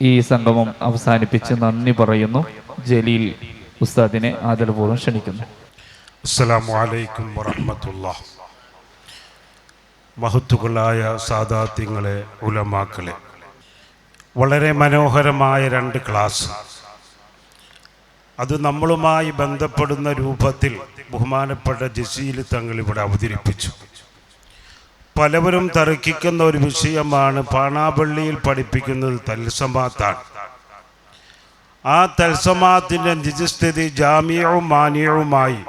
ഈ സംഗമം അവസാനിപ്പിച്ച് നന്ദി പറയുന്നു. ജലീൽ ഉസ്താദിനെ ആദരപൂർവം ക്ഷണിക്കുന്നു. അസ്സലാമലൈക്കും വറഹ്മത്തുള്ള. മഹത്തുക്കളായ സാദാത്യങ്ങളെ ഉലമാക്കളെ. വളരെ മനോഹരമായ രണ്ട് ക്ലാസ്. അത് നമ്മളുമായി ബന്ധപ്പെടുന്ന രൂപത്തിൽ ബഹുമാനപ്പെട്ട ജസീൽ തങ്ങൾ ഇവിടെ അവതരിപ്പിച്ചു. പലവരും തർക്കിക്കുന്ന ഒരു വിഷയമാണ് പാണാപള്ളിയിൽ പഠിപ്പിക്കുന്നത് തൽസമാത്താണ്. ആ തൽസമാത്തിന്റെ നിജസ്ഥിതി ജാമ്യവും മാന്യവുമായി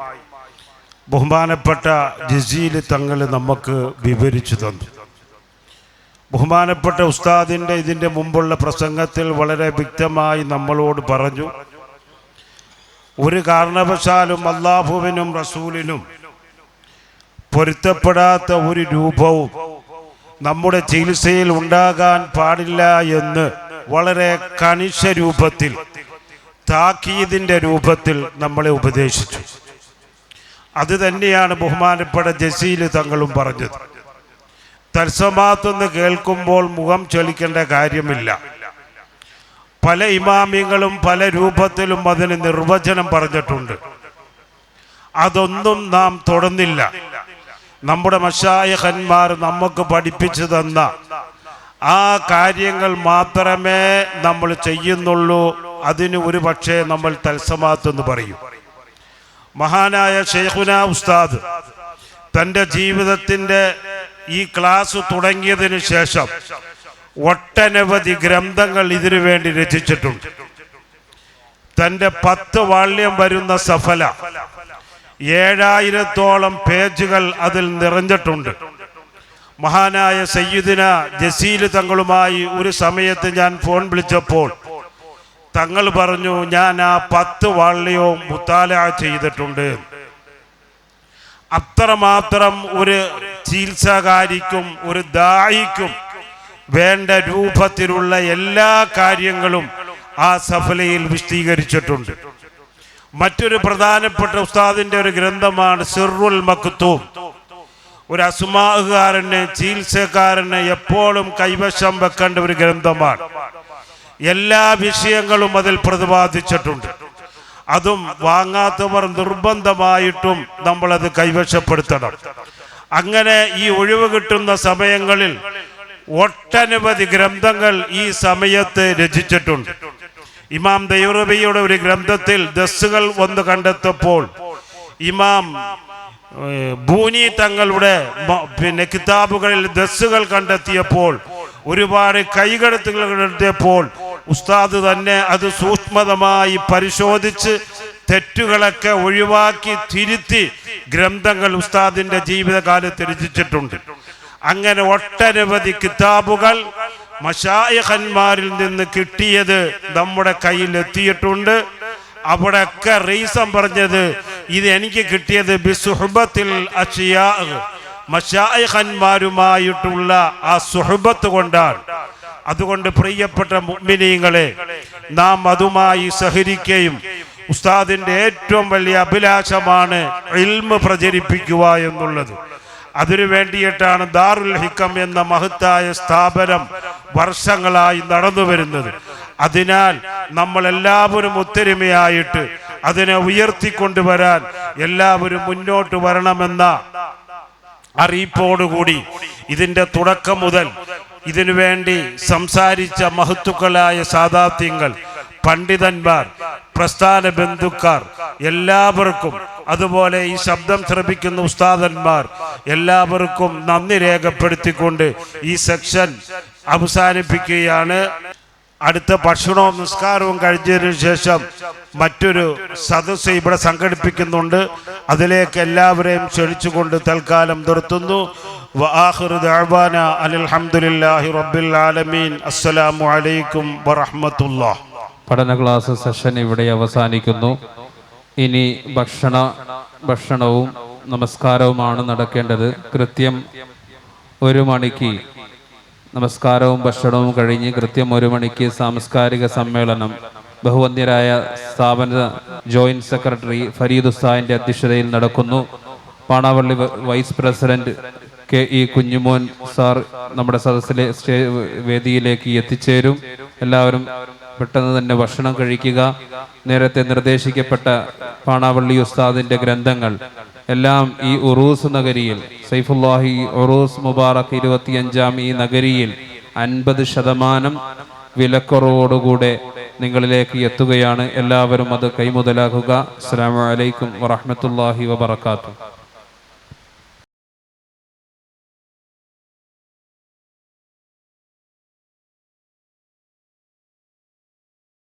ബഹുമാനപ്പെട്ട ജസീൽ തങ്ങൾ നമുക്ക് വിവരിച്ചു തന്നു. ബഹുമാനപ്പെട്ട ഉസ്താദിന്റെ ഇതിന്റെ മുമ്പുള്ള പ്രസംഗത്തിൽ വളരെ വ്യക്തമായി നമ്മളോട് പറഞ്ഞു ഒരു കാരണവശാലും അള്ളാഹുവിനും റസൂലിനും പൊരുത്തപ്പെടാത്ത ഒരു രൂപവും നമ്മുടെ ചികിത്സയിൽ ഉണ്ടാകാൻ പാടില്ല എന്ന് വളരെ കണിശ രൂപത്തിൽ താക്കീതിന്റെ രൂപത്തിൽ നമ്മളെ ഉപദേശിച്ചു. അത് തന്നെയാണ് ബഹുമാനപ്പെട്ട ജസീൽ തങ്ങളും പറഞ്ഞത്. തത്സമാത്തെന്ന് കേൾക്കുമ്പോൾ മുഖം ചൊലിക്കേണ്ട കാര്യമില്ല. പല ഇമാമിങ്ങളും പല രൂപത്തിലും അതിന് നിർവചനം പറഞ്ഞിട്ടുണ്ട്. അതൊന്നും നാം തുടർന്നില്ല. നമ്മുടെ മഷായഹന്മാർ നമുക്ക് പഠിപ്പിച്ചു തന്ന ആ കാര്യങ്ങൾ മാത്രമേ നമ്മൾ ചെയ്യുന്നുള്ളൂ. അതിന് ഒരു പക്ഷേ നമ്മൾ തത്സമാത്തെന്ന് പറയും. മഹാനായ ഷെയ്ഖുന ഉസ്താദ് തന്റെ ജീവിതത്തിന്റെ ഈ ക്ലാസ് തുടങ്ങിയതിന് ശേഷം ഒട്ടനവധി ഗ്രന്ഥങ്ങൾ ഇതിനു വേണ്ടി രചിച്ചിട്ടുണ്ട്. തന്റെ പത്ത് വാള്യം വരുന്ന സഫല ഏഴായിരത്തോളം പേജുകൾ അതിൽ നിറഞ്ഞിട്ടുണ്ട്. മഹാനായ സയ്യിദിന ജസീൽ തങ്ങളുമായി ഒരു സമയത്ത് ഞാൻ ഫോൺ വിളിച്ചപ്പോൾ തങ്ങൾ പറഞ്ഞു ഞാൻ ആ പത്ത് വാളിയോ മുത്താല ചെയ്തിട്ടുണ്ട്. അത്രമാത്രം ഒരു ചികിത്സാകാരിക്കും ഒരു ദായിക്കും വേണ്ട രൂപത്തിലുള്ള എല്ലാ കാര്യങ്ങളും ആ സഫലയിൽ വിശദീകരിച്ചിട്ടുണ്ട്. മറ്റൊരു പ്രധാനപ്പെട്ട ഉസ്താദിന്റെ ഒരു ഗ്രന്ഥമാണ് സിറുൽ മക്തൂം. ഒരു അസുമാകാരന് ചികിത്സക്കാരന് എപ്പോഴും കൈവശം വെക്കേണ്ട ഒരു ഗ്രന്ഥമാണ്. എല്ലാ വിഷയങ്ങളും അതിൽ പ്രതിപാദിച്ചിട്ടുണ്ട്. അതും വാങ്ങാത്തവർ നിർബന്ധമായിട്ടും നമ്മളത് കൈവശപ്പെടുത്തണം. അങ്ങനെ ഈ ഒഴിവ് കിട്ടുന്ന സമയങ്ങളിൽ ഒട്ടനവധി ഗ്രന്ഥങ്ങൾ ഈ സമയത്ത് രചിച്ചിട്ടുണ്ട്. ഇമാം ദൈവറബിയുടെ ഒരു ഗ്രന്ഥത്തിൽ ദസ്സുകൾ വന്ന് കണ്ടെത്തപ്പോൾ ഇമാം ഭൂനി തങ്ങളുടെ പിന്നെ കിതാബുകളിൽ ദസ്സുകൾ കണ്ടെത്തിയപ്പോൾ ഒരുപാട് കൈകടത്തുകൾ കണ്ടെത്തിയപ്പോൾ ഉസ്താദ് തന്നെ അത് സൂക്ഷ്മതമായി പരിശോധിച്ച് തെറ്റുകളൊക്കെ ഒഴിവാക്കി തിരുത്തി ഗ്രന്ഥങ്ങൾ ഉസ്താദിന്റെ ജീവിതകാലത്ത് രചിച്ചിട്ടുണ്ട്. അങ്ങനെ ഒട്ടനവധി കിതാബുകൾ മഷായഹന്മാരിൽ നിന്ന് കിട്ടിയത് നമ്മുടെ കയ്യിൽ എത്തിയിട്ടുണ്ട്. അവിടെയൊക്കെ റീസൺ പറഞ്ഞത് ഇത് എനിക്ക് കിട്ടിയത് ബിസുഹബത്തിൽ അഷിയാ. മഷായഹന്മാരുമായിട്ടുള്ള ആ സുഹബത്ത് കൊണ്ടാണ്. അതുകൊണ്ട് പ്രിയപ്പെട്ട മുഅ്മിനീങ്ങളെ നാം അതുമായി സഹരിക്കുകയും ഉസ്താദിന്റെ ഏറ്റവും വലിയ അഭിലാഷമാണ് ഇൽമ പ്രചരിപ്പിക്കുക എന്നുള്ളത്. അതിനു വേണ്ടിയിട്ടാണ് ദാറുൽ ഹിക്കം എന്ന മഹത്തായ സ്ഥാപനം വർഷങ്ങളായി നടന്നു വരുന്നത്. അതിനാൽ നമ്മൾ എല്ലാവരും ഒത്തൊരുമയായിട്ട് അതിനെ ഉയർത്തിക്കൊണ്ടുവരാൻ എല്ലാവരും മുന്നോട്ട് വരണമെന്ന അറിയിപ്പോടുകൂടി ഇതിന്റെ തുടക്കം മുതൽ ഇതിനു വേണ്ടി സംസാരിച്ച മഹത്തുക്കളായ സാധാത്യങ്ങൾ പണ്ഡിതന്മാർ പ്രസ്ഥാന ബന്ധുക്കാർ എല്ലാവർക്കും അതുപോലെ ഈ ശബ്ദം ശ്രമിക്കുന്ന ഉസ്താദന്മാർ എല്ലാവർക്കും നന്ദി രേഖപ്പെടുത്തിക്കൊണ്ട് ഈ സെക്ഷൻ അവസാനിപ്പിക്കുകയാണ്. അടുത്ത ഭക്ഷണവും നിസ്കാരവും കഴിഞ്ഞതിന് ശേഷം മറ്റൊരു സദസ്സ് ഇവിടെ സംഘടിപ്പിക്കുന്നുണ്ട്. അതിലേക്ക് എല്ലാവരെയും ക്ഷണിച്ചുകൊണ്ട് തൽക്കാലം നിർത്തുന്നു. റബ്ബിൽ ആലമീൻ. അസ്സലാമു അലൈക്കും പഠന ക്ലാസ് സെഷൻ ഇവിടെ അവസാനിക്കുന്നു. ഇനി ഭക്ഷണ ഭക്ഷണവും നമസ്കാരവുമാണ് നടക്കേണ്ടത്. കൃത്യം ഒരു മണിക്ക് നമസ്കാരവും ഭക്ഷണവും കഴിഞ്ഞ് കൃത്യം ഒരു മണിക്ക് സാംസ്കാരിക സമ്മേളനം. ബഹുവന്യരായ സ്ഥാപന ജോയിന്റ് സെക്രട്ടറി ഫരീദ് ഉസ്താഹിന്റെ അധ്യക്ഷതയിൽ നടക്കുന്നു. Panavally vice president K E Kunjumon sir നമ്മുടെ സദസ്സിലെ വേദിയിലേക്ക് എത്തിച്ചേരും. എല്ലാവരും പെട്ടെന്ന് തന്നെ ഭക്ഷണം കഴിക്കുക. നേരത്തെ നിർദ്ദേശിക്കപ്പെട്ട പാണാവള്ളി ഉസ്താദിന്റെ ഗ്രന്ഥങ്ങൾ എല്ലാം ഈ ഉറൂസ് നഗരിയിൽ സൈഫുല്ലാഹി ഉറൂസ് മുബാറക് ഇരുപത്തിയഞ്ചാം ഈ നഗരിയിൽ അൻപത് ശതമാനം വിലക്കുറവോടുകൂടെ നിങ്ങളിലേക്ക് എത്തുകയാണ്. എല്ലാവരും അത് കൈമുതലാക്കുക. അസ്സാം വലൈക്കും വറഹമത്തല്ലാഹി വബർക്കാത്തു